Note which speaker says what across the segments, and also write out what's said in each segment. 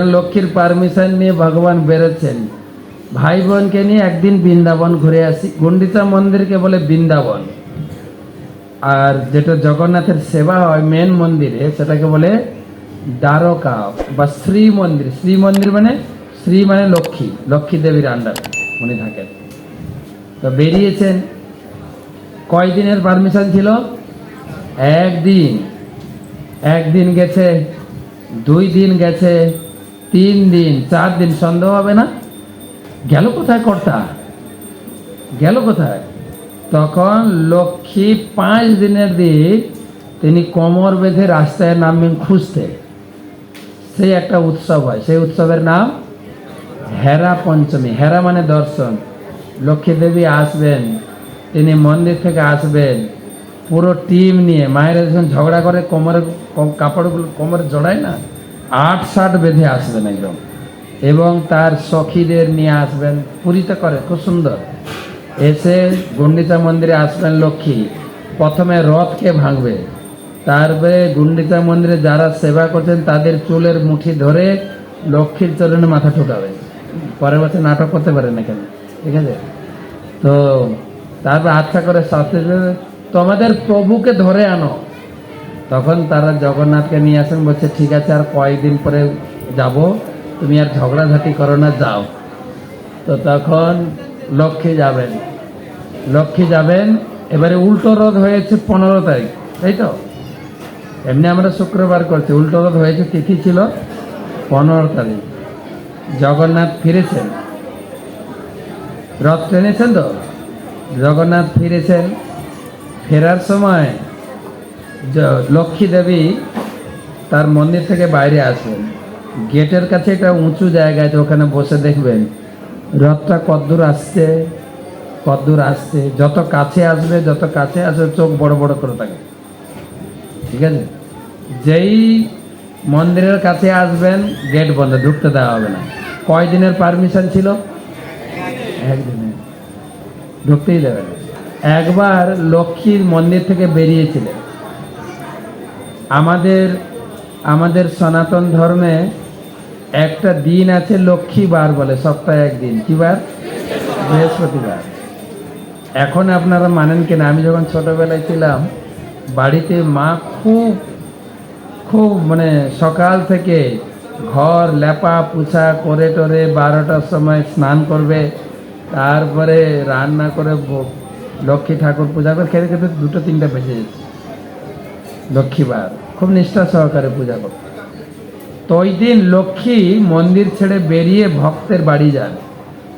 Speaker 1: লক্ষ্মীর পারমিশন নিয়ে ভগবান বেরোচ্ছেন। ভাই বোনকে নিয়ে একদিন বৃন্দাবন ঘুরে আসি। গুন্ডিচা মন্দিরকে বলে বৃন্দাবন। আর যেটা জগন্নাথের সেবা হয় মেন মন্দিরে, সেটাকে বলে দ্বারকা বা শ্রী মন্দির। শ্রী মন্দির মানে শ্রী মানে লক্ষ্মী লক্ষ্মী দেবীর আন্ডার, উনি থাকেন। তো বেরিয়েছেন। কয়দিনের পারমিশন ছিল? একদিন। একদিন গেছে, দুই দিন গেছে তিন দিন, চার দিন সন্দেহ হবে না? গেল কোথায় কর্তা? গেল কোথায়? তখন লক্ষ্মী পাঁচ দিনের দিন তিনি কোমর বেঁধে রাস্তায় নামবেন খুঁজতে। সেই একটা উৎসব হয়। সেই উৎসবের নাম হেরা পঞ্চমী। হেরা মানে দর্শন। লক্ষ্মী দেবী আসবেন, তিনি মন্দির থেকে আসবেন, পুরো টিম নিয়ে। মায়েরা যখন ঝগড়া করে, কোমরে কাপড়গুলো, কোমরে জড়ায় না? আট ষাট বেঁধে আসবেন একদম। এবং তার সখীদের নিয়ে আসবেন, পুরীতে করে, খুব সুন্দর। এসে গুন্ডিচা মন্দিরে আসবেন লক্ষ্মী। প্রথমে রথকে ভাঙবে। তারপরে গুন্ডিচা মন্দিরে যারা সেবা করছেন, তাদের চুলের মুঠি ধরে লক্ষ্মীর চরণে মাথা ঠোকাবে। পরের বছর নাটক করতে পারেন না কেন? ঠিক আছে? তো তারপর আচ্ছা করে শাস্তি তোমাদের প্রভুকে ধরে আনো। তখন তারা জগন্নাথকে নিয়ে আসেন, বলছে, ঠিক আছে, আর কয়েকদিন পরে যাব? তুমি আর ঝগড়াঝাটি করো না, যাও। তো তখন লক্ষ্মী যাবেন। লক্ষ্মী যাবেন, এবারে উল্টো রোদ হয়েছে পনেরো তারিখ, তাই তো? এমনি আমরা শুক্রবার করছি, উল্টো রোদ হয়েছে তিথি ছিল পনেরো তারিখ। জগন্নাথ ফিরেছেন। রথ টেনেছেন তো? জগন্নাথ ফিরেছেন। ফেরার সময় লক্ষ্মী দেবী তার মন্দির থেকে বাইরে আসবেন গেটের কাছে একটা উঁচু জায়গা আছে ওখানে বসে দেখবেন। রথটা কদ্দূর আসছে কদ্দূর আসছে, যত কাছে আসবে, যত কাছে আসবে, চোখ বড় বড় করে থাকে ঠিক আছে? যেই মন্দিরের কাছে আসবেন, গেট বন্ধ, ঢুকতে দেওয়া হবে না। কয় দিনের পারমিশন ছিল? একদিনের। ঢুকতেই দেবে না। একবার লক্ষ্মীর মন্দির থেকে বেরিয়েছিলেন। আমাদের আমাদের সনাতন ধর্মে একটা দিন আছে লক্ষ্মীবার বলে, সপ্তাহে একদিন। কি বার? বৃহস্পতিবার। এখন আপনারা মানেন কিনা? আমি যখন ছোটবেলায় ছিলাম, বাড়িতে মা খুব খুব মানে সকাল থেকে ঘর লেপা পুছা করে টরে বারোটার সময় স্নান করবে, তারপরে রান্না করে লক্ষ্মী ঠাকুর পূজা করে, খেতে খেতে দুটো তিনটা বেজে যেত লক্ষ্মীবার খুব নিষ্ঠা সহকারে পূজা করত তো ওই দিন লক্ষ্মী মন্দির ছেড়ে বেরিয়ে ভক্তের বাড়ি যান।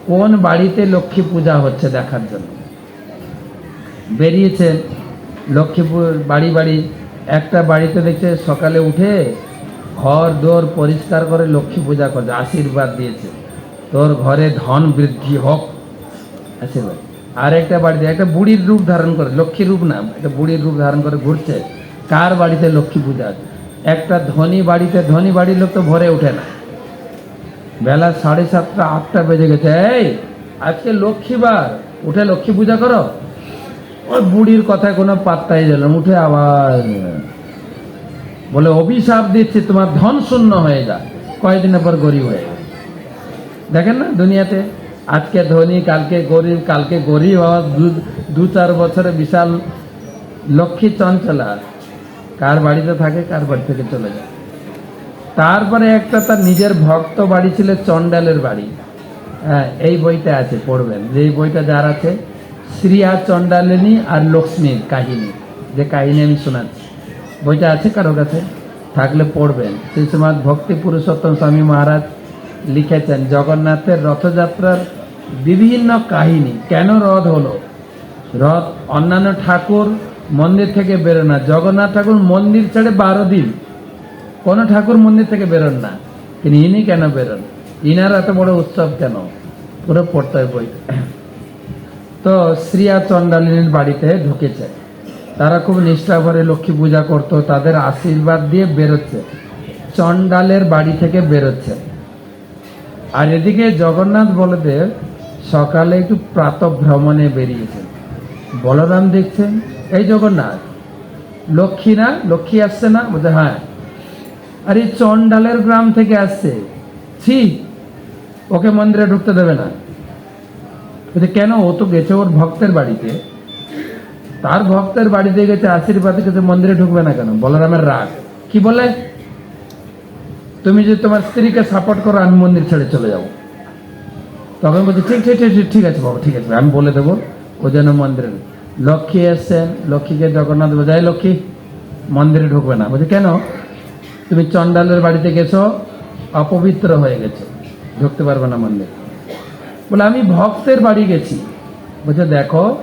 Speaker 1: কোন বাড়িতে লক্ষ্মী পূজা হচ্ছে দেখার জন্য? বেরিয়েছেন লক্ষ্মীপুর বাড়ি বাড়ি। একটা বাড়িতে দেখছে সকালে উঠে ঘর দোর পরিষ্কার করে লক্ষ্মী পূজা করছে, আশীর্বাদ দিয়েছে। তোর ঘরে ধন বৃদ্ধি হোক। আশীর্বাদ। আর একটা বাড়িতে একটা বুড়ির রূপ ধারণ করে, লক্ষ্মীর রূপ না, একটা বুড়ির রূপ ধারণ করে ঘুরছে। কার বাড়িতে লক্ষ্মী পূজা আছে? একটা ধনী বাড়িতে ধনী বাড়ির লোক তো ভরে ওঠে না। বেলা সাড়ে সাতটা, আটটা বেজে গেছে। এই, আজকে লক্ষ্মীবার। উঠে লক্ষ্মী পূজা করো। ওই বুড়ির কথায় কোনো পাত্তাই দিল উঠে আবার বলে, অভিশাপ দিচ্ছি, তোমার ধন শূন্য হয়ে যা কয়েকদিনের পর গরিব হয়ে দেখেন না দুনিয়াতে? আজকে ধনী, কালকে গরিব কালকে গরিব দু- দু চার বছরে বিশাল লক্ষ্মী চঞ্চলা কার বাড়িতে থাকে, কার বাড়ি থেকে চলে যায়। তারপরে একটা তার নিজের ভক্ত বাড়ি ছিল চণ্ডালের বাড়ি। হ্যাঁ এই বইটা আছে, পড়বেন। যে বইটা যার আছে, শ্রিয়া চণ্ডালিনী আর লক্ষ্মীর কাহিনী। যে কাহিনী আমি শোনাচ্ছি। বইটা আছে কারও কাছে? থাকলে পড়বেন। সেই সময় ভক্তি পুরুষোত্তম স্বামী মহারাজ লিখেছেন, জগন্নাথের রথযাত্রার বিভিন্ন কাহিনী কেন রথ হলো? রথ অন্যান্য ঠাকুর মন্দির থেকে বেরো না। জগন্নাথ ঠাকুর মন্দির ছেড়ে বারো দিন। কোনো ঠাকুর মন্দির থেকে বেরোন না। কিন্তু ইনি কেন বেরোন? ইনার এত বড় উৎসব কেন? পুরো পড়তে হয় বই তো শ্রিয়া চণ্ডালিনীর বাড়িতে ঢুকেছে। তারা খুব নিষ্ঠা ভরে লক্ষ্মী পূজা করতো, তাদের আশীর্বাদ দিয়ে বেরোচ্ছে। চণ্ডালের বাড়ি থেকে বেরোচ্ছে। আর এদিকে জগন্নাথ বলদেব সকালে একটু প্রাত ভ্রমণে বেরিয়েছেন। বলরাম দেখছেন এই জগন্নাথ লক্ষ্মী না লক্ষ্মী আসছে না? বলছে হ্যাঁ। আর এই চণ্ডালের গ্রাম থেকে আসছে। ছি ওকে মন্দিরে ঢুকতে দেবে না। বলছে কেন? ও তো গেছে ওর ভক্তের বাড়িতে। তার ভক্তের বাড়িতে গেছে আশীর্বাদ গেছে মন্দিরে ঢুকবে না কেন? বলরামের রাগ। কি বলে? তুমি যদি তোমার স্ত্রীকে সাপোর্ট করো আমি মন্দির ছেড়ে চলে যাব। তখন বলছে ঠিক ঠিক ঠিক ঠিক, ঠিক আছে বাবা ঠিক আছে আমি বলে দেবো। ও যেন মন্দিরে লক্ষ্মী এসছেন লক্ষ্মীকে জগন্নাথ বোঝায়, লক্ষ্মী, মন্দিরে ঢুকবে না। বলছে, কেন? তুমি চন্ডালের বাড়িতে গেছো, অপবিত্র হয়ে গেছো, ঢুকতে পারবে না মন্দিরে। বলে, আমি ভক্তের বাড়ি গেছি। বলছে, দেখো,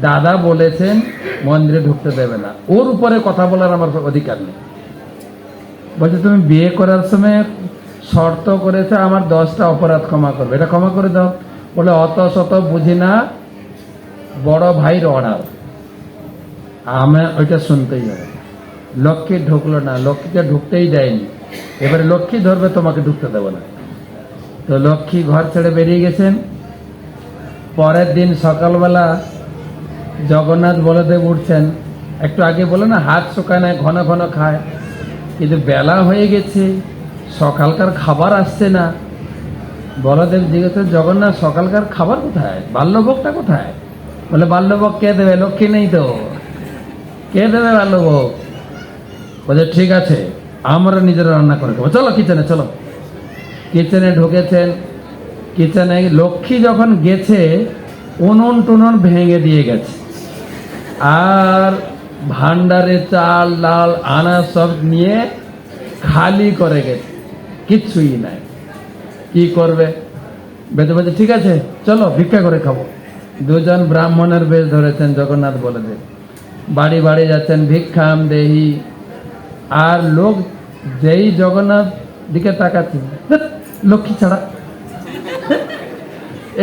Speaker 1: দাদা বলেছেন মন্দিরে ঢুকতে দেবে না। ওর উপরে কথা বলার আমার অধিকার নেই। বলছে, তুমি বিয়ে করার সময় শর্ত করেছে, আমার দশটা অপরাধ ক্ষমা করবে। এটা ক্ষমা করে দাও। বলে, অত শত বুঝি না বড় ভাইর অর্ডার। আমি ওইটা শুনতেই হবে। লক্ষ্মী ঢুকলো না, লক্ষ্মীকে ঢুকতেই দেয়নি। এবারে লক্ষ্মী ধরবে, তোমাকে ঢুকতে দেবো না। তো লক্ষ্মী ঘর ছেড়ে বেরিয়ে গেছেন। পরের দিন সকালবেলা জগন্নাথ বলদেব উঠছেন। একটু আগে বলে না, হাত শুকায় না, ঘন ঘন খায়। কিন্তু বেলা হয়ে গেছে, সকালকার খাবার আসছে না। বলদেব জিজ্ঞেস, জগন্নাথ, সকালকার খাবার কোথায়? বাল্যভোগটা কোথায়? বলে বাল্যভোগ কে দেবে? লক্ষ্মী নেই তো। কে দেবে বাল্যভোগ বলছে ঠিক আছে, আমরা নিজেরা রান্না করে খাব। চলো কিচেনে চলো। কিচেনে ঢুকেছেন। কিচেনে লক্ষ্মী যখন গেছে, উনুন টুনুন ভেঙে দিয়ে গেছে। আর ভান্ডারে চাল, ডাল আনা সব নিয়ে খালি করে গেছে। কিচ্ছুই নাই। কি করবে? বেঁধে বলছে ঠিক আছে, চলো ভিক্ষা করে খাব। দুজন ব্রাহ্মণের বেশ ধরেছেন জগন্নাথ বলে দেব বাড়ি বাড়ি যাচ্ছেন, ভিক্ষাম দেহি। আর লোক যেই জগন্নাথ দিকে তাকাচ্ছে লক্ষ্মী ছাড়া।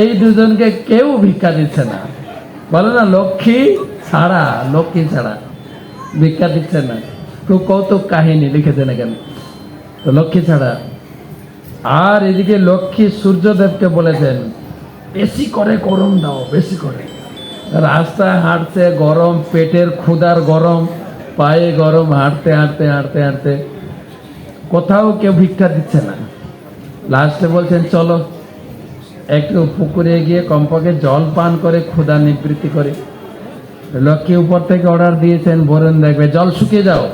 Speaker 1: এই দুজনকে কেউ ভিক্ষা দিচ্ছে না। বলে না, লক্ষ্মী ছাড়া লক্ষ্মী ছাড়া ভিক্ষা দিচ্ছে না। খুব কৌতুক কাহিনী লিখেছেন এখানে। তো লক্ষ্মী ছাড়া। আর এদিকে লক্ষ্মী সূর্যদেবকে বলেছেন বেশি করে গরম দাও, বেশি করে। রাস্তায় হাঁটতে গরম, পেটের ক্ষুদার গরম, পায়ে গরম, হাঁটতে হাঁটতে হাঁটতে হাঁটতে। কোথাও কেউ ভিক্ষা দিচ্ছে না। লাস্টে বলছেন, চলো, একটু পুকুরে গিয়ে কমপক্ষে জল পান করে, ক্ষুধা নিবৃত্তি করে। লক্ষ্মী উপর থেকে অর্ডার দিয়েছেন বরেন দেখবে, জল শুকিয়ে যাও।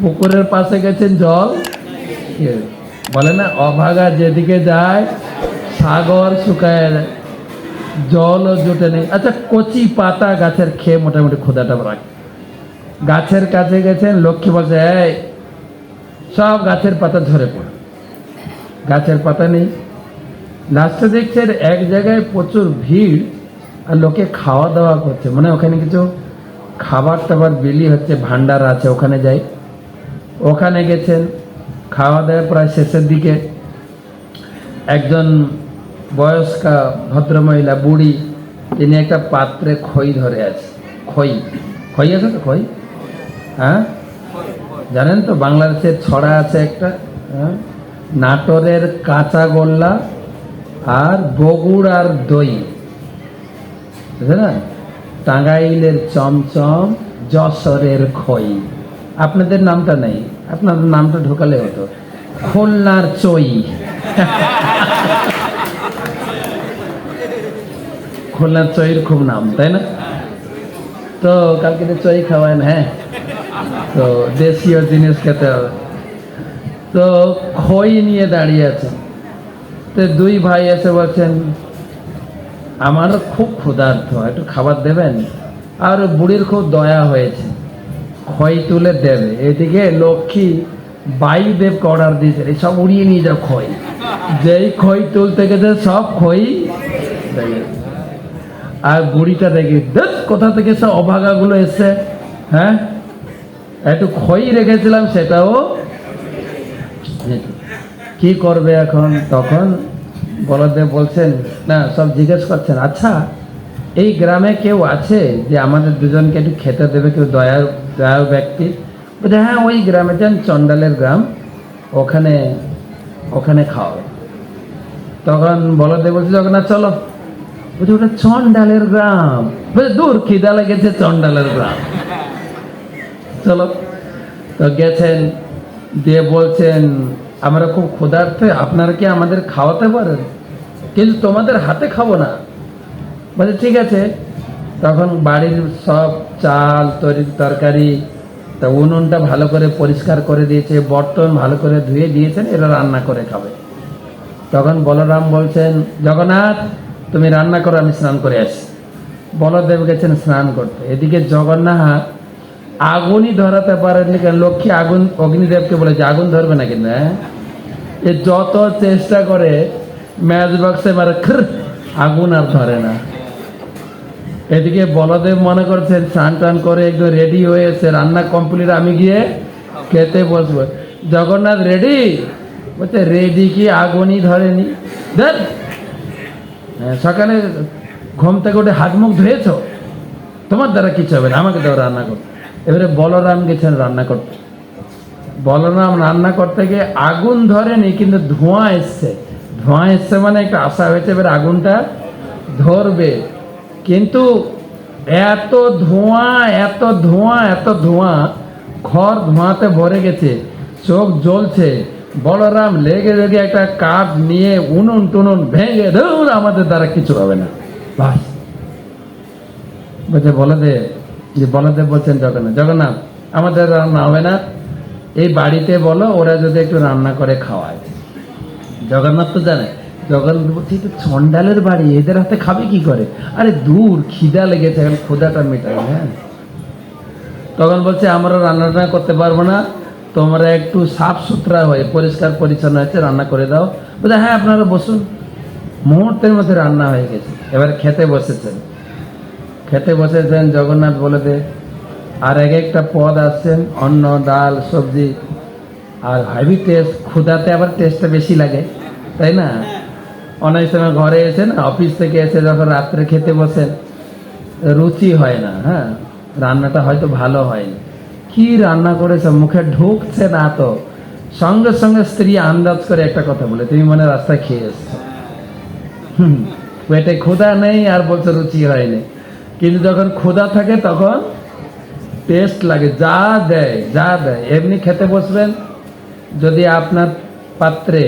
Speaker 1: পুকুরের পাশে গেছেন, জল বলে না, অভাগা যেদিকে যায় সাগর শুকায়। জলও জুটে নেই। আচ্ছা কচি পাতা গাছের খেয়ে মোটামুটি ক্ষুধাটা রাখে গাছের কাছে গেছেন, লক্ষ্মী বলছে সব গাছের পাতা ঝরে পড়ে। গাছের পাতা নেই। লাস্টে দেখছেন এক জায়গায় প্রচুর ভিড় আর লোকে খাওয়া দাওয়া করছে। মানে ওখানে কিছু খাবার টাবার বিলি হচ্ছে ভান্ডার আছে, ওখানে যাই। ওখানে গেছেন খাওয়া দাওয়া প্রায় শেষের দিকে। একজন বয়স্কা ভদ্রমহিলা, বুড়ি, তিনি একটা পাত্রে খই ধরে আছে। খই। খই আছে তো খই? হ্যাঁ? জানেন তো বাংলাদেশের ছড়া আছে একটা হ্যাঁ? নাটোরের কাঁচা গোল্লা আর বগুড় আর দই। বুঝলেন? না? টাঙ্গাইলের চমচম, যশোরের খই। আপনাদের নামটা নেই। আপনাদের নামটা ঢোকালে হতো। খুলনার চই। খুলনার চইর খুব নাম, তাই না? তো কালকে তো চই খাওয়ান হ্যাঁ? তো দেশীয় জিনিস খেতে হবে। তো খই নিয়ে দাঁড়িয়ে আছেন তো দুই ভাই এসে বলছেন, আমার খুব ক্ষুধার্থ একটু খাবার দেবেন? আর বুড়ির খুব দয়া হয়েছে। খই তুলে দেবে। এদিকে লক্ষ্মী বায়ুদেবকে অর্ডার দিয়েছে এই সব উড়িয়ে নিয়ে যাও খই। যেই খই তুলতে গেছে, সব খই। আর বুড়িটা দেখি দেখ কোথা থেকে সব অভাগাগুলো এসছে। হ্যাঁ? একটু খই রেখেছিলাম, সেটাও কি করবে এখন? তখন বলদেব বলছেন, না, সব জিজ্ঞেস করছেন আচ্ছা এই গ্রামে কেউ আছে যে আমাদের দুজনকে একটু খেতে দেবে, কেউ দয়া দয়ার ব্যক্তি? বলছে হ্যাঁ ওই গ্রামে যান, চন্ডালের গ্রাম, ওখানে ওখানে খাওয়াবে। তখন বলদেব বলছে, না, চলো বলছে, ওটা চন্ডালের গ্রাম। বলছে, দূর, খিদা লেগেছে চন্ডালের গ্রাম। চলো, তো গেছেন, দিয়ে বলছেন, আমরা খুব ক্ষুধার্থে, আপনারা কি আমাদের খাওয়াতে পারেন? কিন্তু তোমাদের হাতে খাব না। বলছে, ঠিক আছে। তখন বাড়ির সব চাল, তরি, তরকারি, তা উনুনটা ভালো করে পরিষ্কার করে দিয়েছে, বর্তন ভালো করে ধুয়ে দিয়েছেন, এরা রান্না করে খাবে। তখন বলরাম বলছেন, জগন্নাথ তুমি রান্না করো আমি স্নান করে আসি বলদেব গেছেন স্নান করতে। এদিকে জগন্নাথ আগুনই ধরাতে পারেননি কেন? লক্ষ্মী আগুন অগ্নিদেবকে বলেছে আগুন ধরবে না। কিন্তু হ্যাঁ এ যত চেষ্টা করে ম্যাচ বক্সে মারে খ্র, আগুন আর ধরে না। এদিকে বলদেব মনে করছেন স্নান টান করে একদম রেডি হয়েছে রান্না কমপ্লিট আমি গিয়ে খেতে বসবো। জগন্নাথ রেডি বলছে রেডি কি? আগুনই ধরেনি। দেখ সকালে ঘুম থেকে উঠে হাত মুখ ধুয়েছ? তোমার দ্বারা কিছু হবে না, আমাকে দাও রান্না করতে। এবারে বলরাম গেছেন রান্না করতে। বলরাম রান্না করতে গিয়ে আগুন ধরেনি, কিন্তু ধোঁয়া এসছে। ধোঁয়া এসছে মানে একটা আশা হয়েছে, এবার আগুনটা ধরবে। কিন্তু এত ধোঁয়া এত ধোঁয়া এত ধোঁয়া, ঘর ধোঁয়াতে ভরে গেছে, চোখ জ্বলছে। বলরাম লেগে লেগে একটা কাপ নিয়ে উনুন টুনুন ভেঙে ধুর আমাদের দ্বারা কিছু হবে না। বাস। বলছে, বলদেব, যে বলদেব বলছেন জগন্নাথ জগন্নাথ, আমাদের রান্না হবে না। এই বাড়িতে বলো, ওরা যদি একটু রান্না করে খাওয়ায়। জগন্নাথ তো জানে, জগন্নাথ বলছে "এটা চন্ডালের বাড়ি, এদের হাতে খাবে কি করে? আরে দূর, খিদা লেগেছে, এখন খোদাটা মেটাবে হ্যাঁ। তখন বলছে, আমরা রান্না করতে পারব না তোমরা একটু সাফ সুতরা হয়ে, পরিষ্কার পরিচ্ছন্ন হয়েছে রান্না করে দাও। বলছে হ্যাঁ আপনারা বসুন। মুহূর্তের মধ্যে রান্না হয়ে গেছে। এবার খেতে বসেছেন। খেতে বসেছেন জগন্নাথ বলে দে, আর এক একটা পদ আসছেন অন্ন, ডাল, সবজি, আর হাইবি টেস্ট ক্ষুদাতে আবার টেস্টটা বেশি লাগে, তাই না? অনেক সময় ঘরে এসে না, অফিস থেকে এসে যখন রাত্রে খেতে বসেন, রুচি হয় না হ্যাঁ? রান্নাটা হয়তো ভালো হয়নি। কি রান্না করেছে? মুখে ঢুকছে না তো। সঙ্গে সঙ্গে স্ত্রী আন্দাজ করে একটা কথা বলে, তুমি মনে রাস্তায় খেয়ে এসছো। পেটে ক্ষুধা নেই আর বলছে রুচি হয়নি। কিন্তু যখন ক্ষুধা থাকে তখন টেস্ট লাগে, যা দেয় যা দেয়। এমনি খেতে বসবেন? যদি আপনার পাত্রে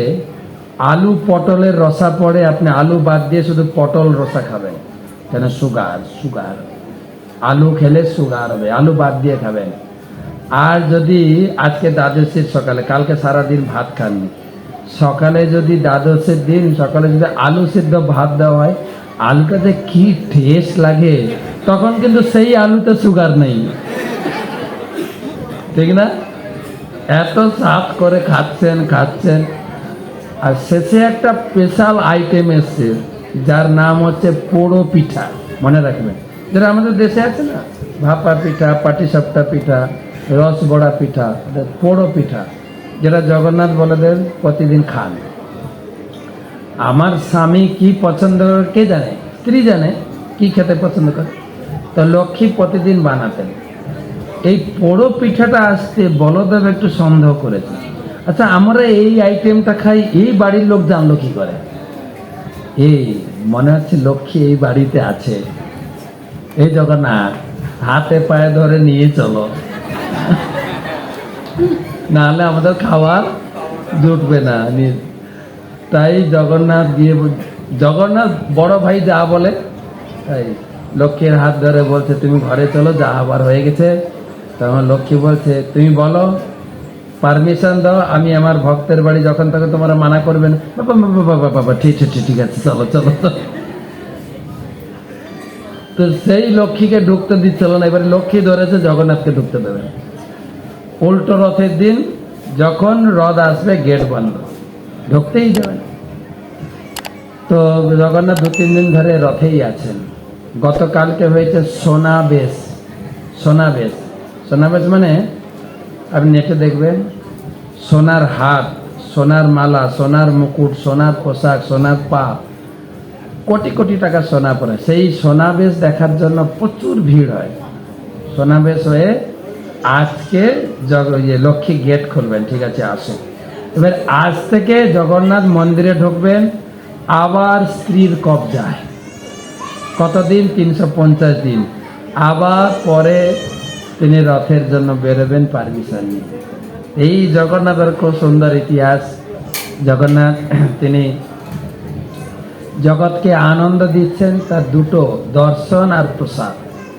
Speaker 1: আলু পটলের রসা পড়ে, আপনি আলু বাদ দিয়ে শুধু পটল রসা খাবেন। কেন? Sugar sugar. আলু খেলে সুগার হবে, আলু বাদ দিয়ে খাবেন। আর যদি আজকে দ্বাদশীর সকালে, কালকে সারা দিন ভাত খাননি, সকালে যদি দ্বাদশের দিন, সকালে যদি আলু সিদ্ধ ভাত দেওয়া হয়, আলুটা যে কি টেস্ট লাগে, তখন কিন্তু সেই আলুতে সুগার নেই। ঠিক না? এত সাফ করে খাচ্ছেন খাচ্ছেন। আর শেষে একটা স্পেশাল আইটেম এসছে, যার নাম হচ্ছে পোড়ো পিঠা। মনে রাখবেন। যেটা আমাদের দেশে আছে না? ভাপা পিঠা, পাটিসাপটা পিঠা রসবড়া পিঠা, এটা পোড়ো পিঠা, যেটা জগন্নাথ বলেদের প্রতিদিন খান। আমার স্বামী কি পছন্দ করে, কে জানে? স্ত্রী জানে কি খেতে পছন্দ করে। তো লক্ষ্মী প্রতিদিন বানাতেন। এই পোড়ো পিঠাটা আসতে বলদেব একটু সন্দেহ করেছে আচ্ছা আমরা এই আইটেমটা খাই, এই বাড়ির লোক জানলো কি করে? এই, মনে হচ্ছে লক্ষ্মী এই বাড়িতে আছে। এই জগন্নাথ, হাতে পায়ে ধরে নিয়ে চলো। নাহলে আমাদের খাওয়ার জুটবে না তাই জগন্নাথ গিয়ে জগন্নাথ বড় ভাই যা বলে তাই লক্ষ্মীর হাত ধরে বলছে তুমি ঘরে চলো যা আবার হয়ে গেছে। তখন লক্ষ্মী বলছে তুমি বলো পারমিশন দাও আমি আমার ভক্তের বাড়ি যখন তখন তোমরা মানা করবেন বাবা বাবা বাবা ঠিক ঠিক ঠিক, আছে চলো চলো। তো সেই লক্ষ্মীকে ঢুকতে দিচ্ছিল না এবারে লক্ষ্মী ধরেছে জগন্নাথকে ঢুকতে দেবে। না। উল্টো রথের দিন যখন রথ আসবে, গেট বন্ধ। ঢুকতেই যাবে না। তো জগন্নাথ দু তিন দিন ধরে রথেই আছেন। গতকালকে হয়েছে সোনাবেশ সোনাবেশ সোনাবেশ মানে আপনি নেটে দেখবেন, সোনার হাত সোনার মালা, সোনার মুকুট, সোনার পোশাক, সোনার পা। কোটি কোটি টাকা সোনা পরে সেই সোনাবেশ দেখার জন্য প্রচুর ভিড় হয়। সোনাবেশ হয়ে আজকে ইয়ে লক্ষ্মী গেট খুলবেন, ঠিক আছে, আসুন। এবার আজ থেকে জগন্নাথ মন্দিরে ঢুকবেন, আবার স্ত্রীর কবজায়। কতদিন? তিনশো পঞ্চাশ দিন। আবার পরে তিনি রথের জন্য বেরোবেন, পারমিশন নিয়ে। এই জগন্নাথের খুব সুন্দর ইতিহাস। জগন্নাথ, তিনি জগৎকে আনন্দ দিচ্ছেন, তার দুটো দর্শন আর প্রসাদ।